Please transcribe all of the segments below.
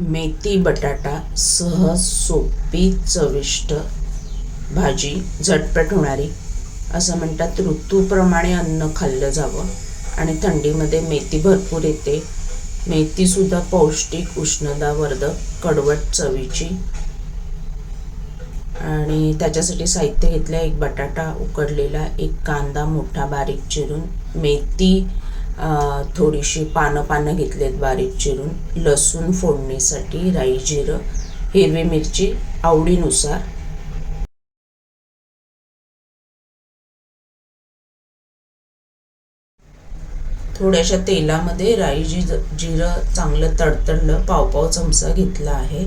मेथी बटाटा सहज सोपी चविष्ट भाजी झटपट होणारी. असं म्हणतात ऋतूप्रमाणे अन्न खाल्लं जावं आणि थंडीमध्ये मेथी भरपूर येते. मेथीसुद्धा पौष्टिक उष्णतावर्धक कडवट चवीची. आणि त्याच्यासाठी साहित्य घेतलं एक बटाटा उकडलेला एक कांदा मोठा बारीक चिरून मेथी थोडीशी पानं पानं घेतलेत बारीक चिरून. लसूण फोडणीसाठी राई जिरं हिरवी मिरची आवडीनुसार. थोड्याशा तेलामध्ये राई जी जिरं चांगलं तडतडलं पावपाव चमचा घेतला आहे.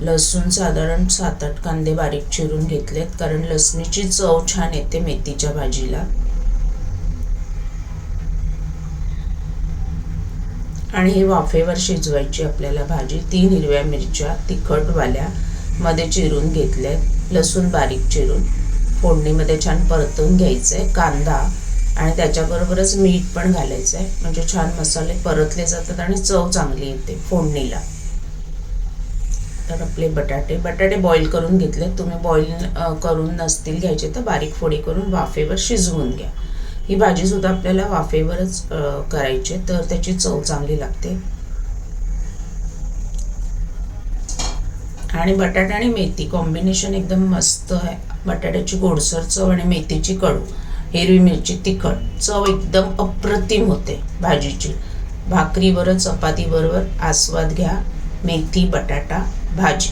लसूण साधारण सात आठ कांदे बारीक चिरून घेतलेत कारण लसणीची चव छान येते मेथीच्या भाजीला. आणि ही वाफेवर शिजवायची आपल्याला भाजी. तीन हिरव्या मिरच्या तिखटवाल्या मध्ये चिरून घेतल्यात लसूण बारीक चिरून. फोडणीमध्ये छान परतून घ्यायचं आहे कांदा आणि त्याच्याबरोबरच मीठ पण घालायचं आहे म्हणजे छान मसाले परतले जातात आणि चव चांगली येते फोडणीला. तर आपले बटाटे. बटाटे बॉईल करून घेतले तुम्ही बॉईल करून नसतील घ्यायचे तर बारीक फोडी करून वाफेवर शिजवून घ्या. ही भाजीसुद्धा आपल्याला वाफेवरच करायची तर त्याची चव चांगली लागते. आणि बटाटा आणि मेथी कॉम्बिनेशन एकदम मस्त आहे. बटाट्याची गोडसर चव आणि मेथीची कडू हिरवी मिरची तिखट. चव एकदम अप्रतिम होते भाजीची. भाकरीबरोबर चपातीबरोबर आस्वाद घ्या. मेथी बटाटा भाजी.